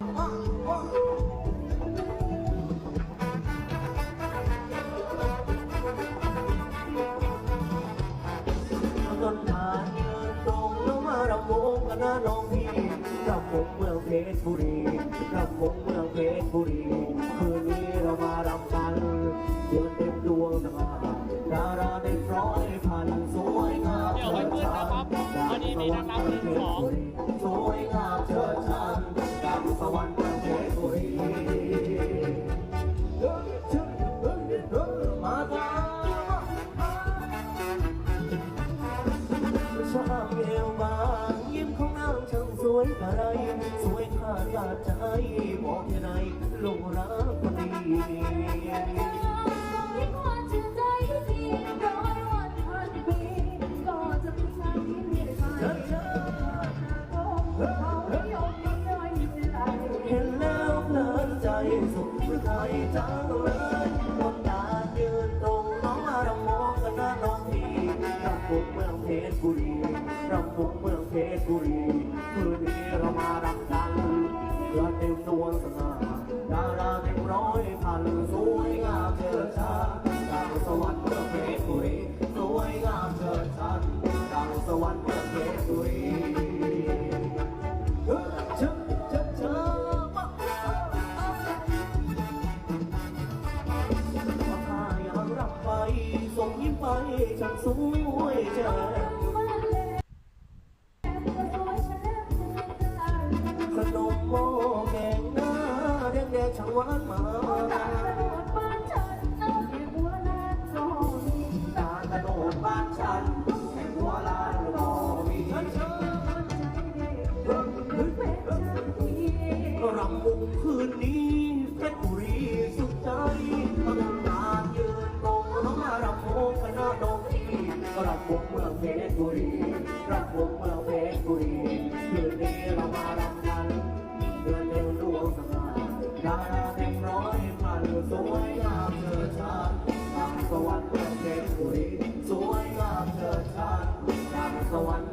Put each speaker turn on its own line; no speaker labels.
จนผ่านเดินตรงแล้วมารำวงกันนะน้องพี่รำวงเมืองเพชรบุรีรำวงเมืองเพชรบุรีคืนนี้เรามารำกันเดือนเต็มดวงตาดาราเด็กร้อยพันสวยงาม
เดี๋ยวค่อยขึ้นนะครับตอนนี้มีนางรำหนึ่งสอง
ชอบเอวบางยิ้มของนางช่างสวยกระไร สวยขาดบาดใจมองที่ไหลงรักคนดี
ยิ่งวันชื่นใจที่ร้อยวันพันปีก็จะมีชาติที่ไม่
เชิญเชิญ
เขาไม่ไม่ย่อยใจ
เห็นแล้วเพลินใจสุขใจจังเลย กเมืองเพชรบุรีคืนนี้เรามารำกันเพื่อเต็มดวงสง่าดาราเต็มร้อยพันสวยงามเชิดชานดังสวรรค์เมือเพชรบุรีสวยงามเชิดชันดังสวรรค์เมือเพชรบุรีเฮ้ยเชิญเชิญเชิญมามาพายังรับไปส่งยิ้มไปช่างสวยแจ่ มขนมแกงหน้าแดงๆช่างหวานมาตากระโดดบ้านฉันแห่งหัวลานรอมีเชิญเชิญรำวงคืนนี้เพชรบุรีสุขใจต้องการยืนตรงน้องมารำวงกันนะน้องพี่รำวงเมืองเพชรบุรีรำวงเมือง สวยงามเธอชานดังสวรรค์เมืองเพชรบุรีสวยงามเธอชานดังสวรรค์